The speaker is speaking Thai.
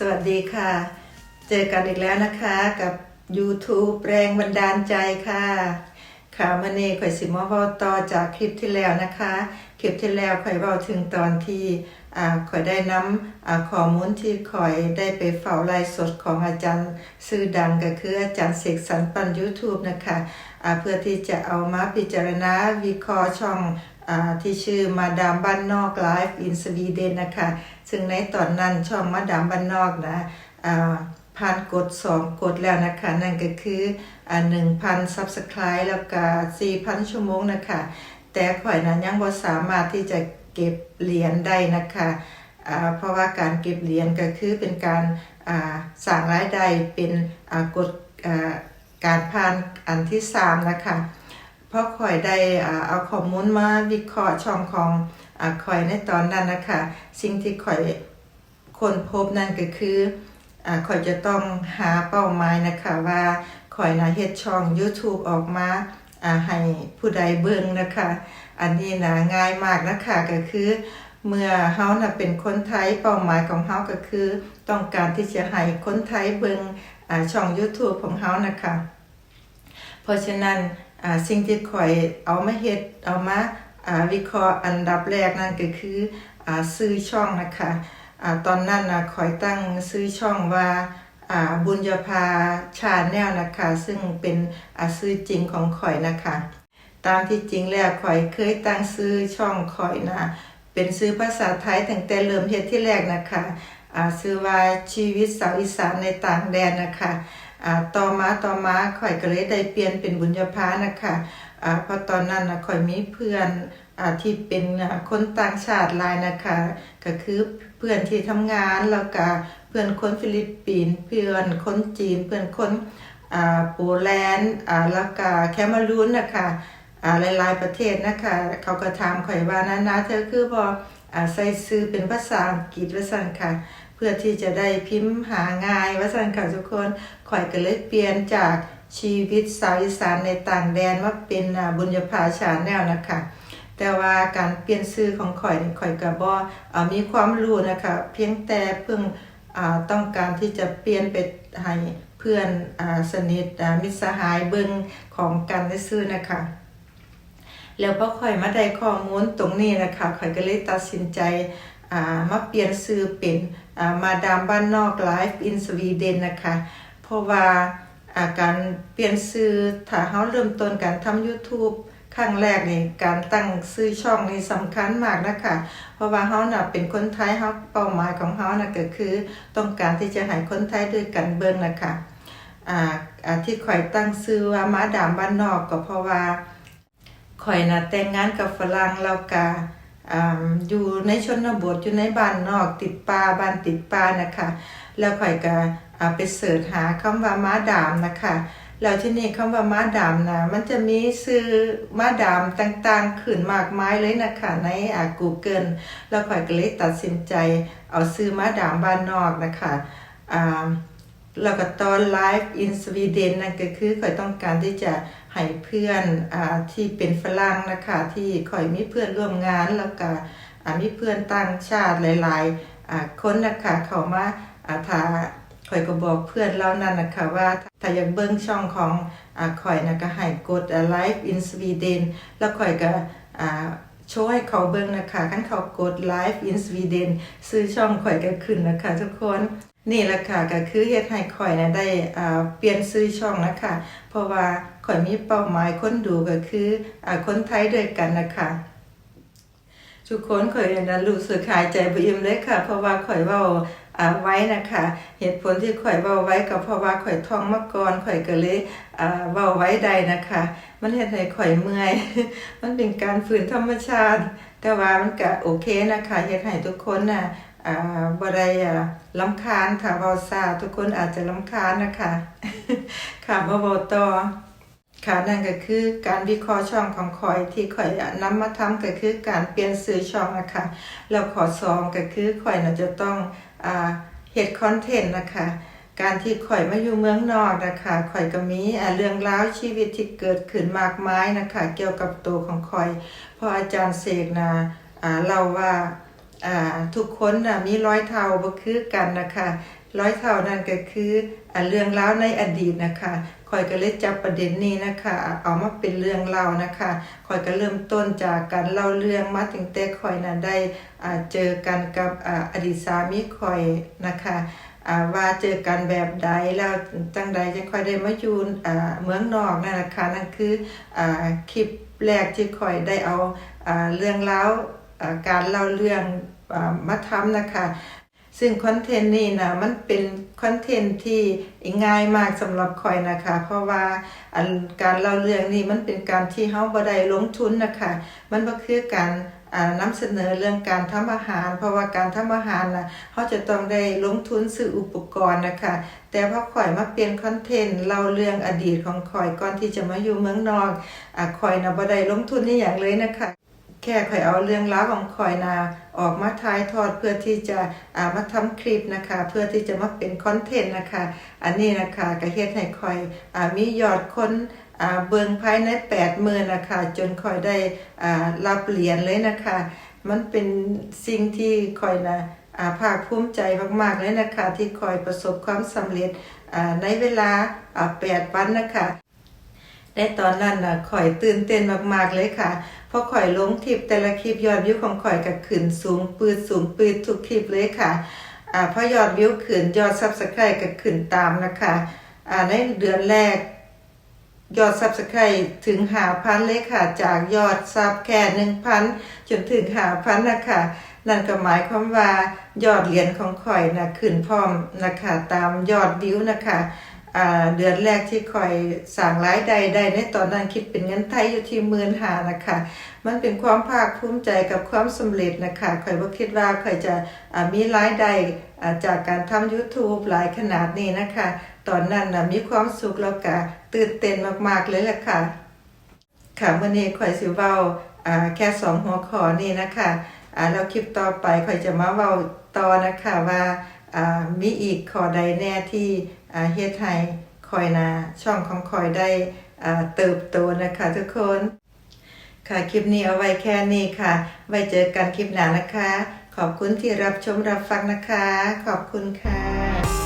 สวัสดีค่ะ เจอกันอีกแล้วนะคะกับ YouTube แรงบันดาลใจค่ะ ค่ะมื่อนี้ข่อยสิมาเว้าต่อจากคลิปที่แล้วนะคะ คลิปที่แล้วข่อยเว้าถึงตอนที่อ่าข่อยได้นำอ่าข้อมูลที่ข่อยได้ไปเฝ้าไลฟ์สดของอาจารย์ชื่อดังก็คืออาจารย์เสกสรรปัน YouTube นะคะอ่าเพื่อที่จะเอามาพิจารณาวิเคราะห์ช่องอาที่ชื่อมาดามบ้านนอกไลฟ์อินสวีเดนนะคะ ซึ่งในตอนนั้นช่องมาดามบ้านนอกนะอ่า ผ่านกด 2 กดแล้วนะคะ นั่นก็คืออ่า1,000 Subscribe แล้วก็4,000 ชั่วโมงนะคะ แต่ข่อยนั้นยังบ่สามารถที่จะเก็บเหรียญได้นะคะอ่าเพราะว่าการเก็บเหรียญก็คือเป็นการอ่าสร้างรายได้เป็นอ่ากฎอ่าการผ่านอันที่ 3 นะคะเพราะข่อยได้อ่าเอาข้อมูลมาวิเคราะห์ช่องของอ่าข่อยในตอนนั้นนะคะ สิ่งที่ข่อยค้นพบนั่นก็คือ อ่าข่อยจะต้องหาเป้าหมายนะคะว่าข่อยนะเฮ็ดช่อง YouTube ออกมาอ่าให้ผู้ใดเบิ่งนะคะ อันนี้นะง่ายมากนะคะก็คือเมื่อเฮานะเป็นคนไทยเป้าหมายของเฮาก็คือ ต้องการที่จะให้คนไทยเบิ่งอ่าช่อง YouTube ของเฮานะคะ เพราะฉะนั้นอ่าสิ่งที่ข่อยเอามาเฮ็ดเอามาอ่าวิเคราะห์อันดับแรกนั่นก็คืออ่าซื้อช่องนะคะ อ่าตอนนั้นนะข่อยตั้งซื้อช่องว่าอ่าบุญญาภาชาแนลนะคะ ซึ่งเป็นอ่าซื้อจริงของข่อยนะคะ ตามที่จริงแล้วข่อยเคยตั้งซื้อช่องข่อยนะเป็นซื้อภาษาไทยตั้งแต่เริ่มเฮ็ดที่แรกนะคะอ่าซื้อว่าชีวิตสาวอีสานในต่างแดนนะคะอ่าต่อมาต่อมาข่อยก็เลยได้เปลี่ยนเป็นบุญญาภานะคะอ่าเพราะตอนนั้นนะข่อยมีเพื่อน ที่เป็นคนต่างชาติลายนะคะ ก็คือเพื่อนที่ทำงานแล้วก็เพื่อนคนฟิลิปปินส์เพื่อนคนจีน เพื่อนคนโปแลนด์แล้วก็แคมารูนนะคะหลายๆประเทศนะคะ เขาก็ถามข่อยว่านะนะเธอคือบอใส่ซื้อเป็นภาษาอังกฤษว่าซั่นค่ะ เพื่อที่จะได้พิมพ์หาง่ายว่าซั่นค่ะทุกคนข่อยก็เลยเปลี่ยนจากชีวิตสาวอีสานในต่างแดนมาเป็นบุญญาภาชาแนลนะคะ แต่ว่าการเปลี่ยนชื่อของข่อยนี่ข่อยก็บ่อ่ามีความรู้นะคะเพียงแต่เพิ่งอ่าต้องการที่จะเปลี่ยนไปให้เพื่อนอ่าสนิทมิตรสหายเบิ่งของกันได้ซื้อนะคะแล้วพอข่อยมาได้ข้อมูลตรงนี้นะคะข่อยก็เลยตัดสินใจอ่ามาเปลี่ยนชื่อเป็นอ่ามาดามบ้านนอกไลฟ์อินสวีเดนนะคะเพราะว่าอ่าการเปลี่ยนชื่อถ้าเฮาเริ่มต้นการทำ YouTube ครั้งแรกนี่การตั้งชื่อช่องนี่สำคัญมากนะคะ เพราะว่าเฮาน่ะเป็นคนไทยเฮาเป้าหมายของเฮาน่ะก็คือ ต้องการที่จะให้คนไทยด้วยกันเบิ่งนะคะอ่าอ่าที่ข่อยตั้งชื่อว่ามาดามบ้านนอกก็เพราะว่าข่อยนะแต่งงานกับฝรั่งแล้วก็อ่าอยู่ในชนบทอยู่ในบ้านนอกติดป่าบ้านติดป่านะคะ แล้วข่อยก็ไปเสิร์ชหาคำว่าม้าดามนะคะ แล้วที่นี่คำว่าม้าดามนะมันจะมีชื่อม้าดามต่างๆ ขึ้นมากมายเลยนะคะในอ่า Google แล้วข่อยก็เลยตัดสินใจ เอาซื้อม้าดามบ้านนอกนะคะอ่าแล้วก็ตอนไลฟ์อินสวีเดนนั่นก็คือข่อยต้องการที่จะให้เพื่อนอ่าที่เป็นฝรั่งนะคะที่ข่อยมีเพื่อนร่วมงานแล้วก็อ่ามีเพื่อนต่างชาติหลายๆอ่าคนนะคะเขามาอ่าถา ข่อยก็บอกเพื่อนเรานั่นนะคะว่าถ้าอยากเบิ่งช่องของอ่าข่อยนะก็ให้กดไลฟ์อินสวีเดนแล้วข่อยก็อ่าโชว์ให้เขาเบิ่งนะคะขั้นเขากด Live in Sweden ซื้อช่องข่อยก็ขึ้นนะคะทุกคนนี่แหละค่ะก็คือเฮ็ดให้ข่อยนะได้เปลี่ยนซื้อช่องนะคะ เพราะว่าข่อยมีเป้าหมายคนดูก็คืออคนไทยด้วยกันนะคะทุกคนข่อยนะรู้สึกหายใจบ่อิ่มเลยค่ะ เพราะว่าข่อยเว้าอ่า ไว้นะคะ เหตุผลที่ข่อยเว้าไว้ก็เพราะว่าข่อยท่องมาก่อนข่อยก็เลยเว้าไว้ได้นะคะ มันเฮ็ดให้ข่อยเมื่อย มันเป็นการฝืนธรรมชาติ แต่ว่ามันก็โอเคนะคะเฮ็ดให้ทุกคนน่ะอ่าบ่ได้อ่ารำคาญถ้าเว้าซาทุกคนอาจจะรำคาญนะคะ ค่ะมาเว้าต่อค่ะนั่นก็คือการวิเคราะห์ช่องของข่อยที่ข่อยนำมาทำก็คือการเปลี่ยนสื่อช่องนะคะแล้วขอสองก็คือข่อยน่ะจะต้อง เหตุคอนเทนต์นะคะการที่ข่อยมาอยู่เมืองนอกนะคะข่อยก็มีเรื่องราวชีวิตที่เกิดขึ้นมากมายนะคะเกี่ยวกับตัวของข่อยพออาจารย์เสกนะอ่าเล่าว่าทุกคนนะมีร้อยเท่าบ่คือกันนะคะ ร้อยเท่านั่นก็คืออเรื่องราวในอดีตนะคะคอยก็เลยจับประเด็นนี้นะคะ เอามาเป็นเรื่องเล่านะคะคอยก็เริ่มต้นจากการเล่าเรื่องมาถึงแต่คอยนั้นได้เจอกันกับออดีตสามีคอยนะคะว่าเจอกันแบบใดแล้วจังใดจะคอยได้มาอยู่เมืองนอกนั่นนะคะนั่นคืออคลิปแรกที่คอยได้เอาอเรื่องราวอ่าการเล่าเรื่องอมาทำนะคะ ซึ่งคอนเทนต์นี้นะมันเป็นคอนเทนต์ที่ง่ายมากสำหรับคอยนะคะ เพราะว่าอันการเล่าเรื่องนี้มันเป็นการที่เฮาบ่ได้ลงทุนนะคะ มันก็คือการอ่านำเสนอเรื่องการทำอาหาร เพราะว่าการทำอาหารนะเขาจะต้องได้ลงทุนซื้ออุปกรณ์นะคะ แต่พอข่อยมาเปลี่ยนคอนเทนต์เล่าเรื่องอดีตของข่อยก่อนที่จะมาอยู่เมืองนอกอ่าข่อยนะบ่ได้ลงทุนนี่อย่างเลยนะคะ แค่ข่อยเอาเรื่องราวของข่อยนาออกมาถ่ายทอดเพื่อที่จะอามาทำคลิปนะคะ เพื่อที่จะมาเป็นคอนเทนต์นะคะ อันนี้นะคะก็เฮ็ดให้ข่อยอามียอดคนอาเบิงภายใน8มือนะคะ จนข่อยได้อารับเหรียญเลยนะคะ มันเป็นสิ่งที่ข่อยนะอาภาคภูมิใจมากๆเลยนะคะ ที่ข่อยประสบความสำเร็จในเวลาอ่า8วันนะคะ ในตอนนั้นน่ะข่อยตื่นเต้นมากๆเลยค่ะ เพราะข่อยลงคลิปแต่ละคลิปยอดวิวของข่อยก็ขึ้นสูงปืดสูงปืดทุกคลิปเลยค่ะอ่าพอยอดวิวขึ้นยอดซับสไครต์ก็ขึ้นตามนะคะอ่าในเดือนแรก ยอดซับสไครต์ถึงหาพันเลยค่ะ จากยอดซับแค่หนึ่งพันจนถึงหาพันนะคะนั่นก็หมายความว่ายอดเหรียญของข่อยนะขึ้นพร้อมนะคะตามยอดวิวนะคะ เดือนแรกที่ข่อยสั่งรายได้ได้ในตอนนั้นคิดเป็นเงินไทยอยู่ที่หมื่นหานะคะ มันเป็นความภาคภูมิใจกับความสำเร็จนะคะข่อยบ่าคิดว่าข่อยจะมีรายได้จากการทำ YouTube หลายขนาดนี้นะคะ ตอนนั้นนะมีความสุขแล้วก็ตื่นเต้นมากๆเลยล่ะค่ะ ค่ะมื่อนี้ข่อยสิเว้าอ่าแค่สองหัวข้อนี้นะคะอ่าแล้วคลิปต่อไปข่อยจะมาเว้าต่อนะคะว่า มีอีกข้อใดแน่ที่เฮ็ดให้คอยนะช่องของคอยได้เติบโตนะคะทุกคน ค่ะคลิปนี้เอาไว้แค่นี้ค่ะ ไว้เจอกันคลิปหน้านะคะ ขอบคุณที่รับชมรับฟังนะคะ ขอบคุณค่ะ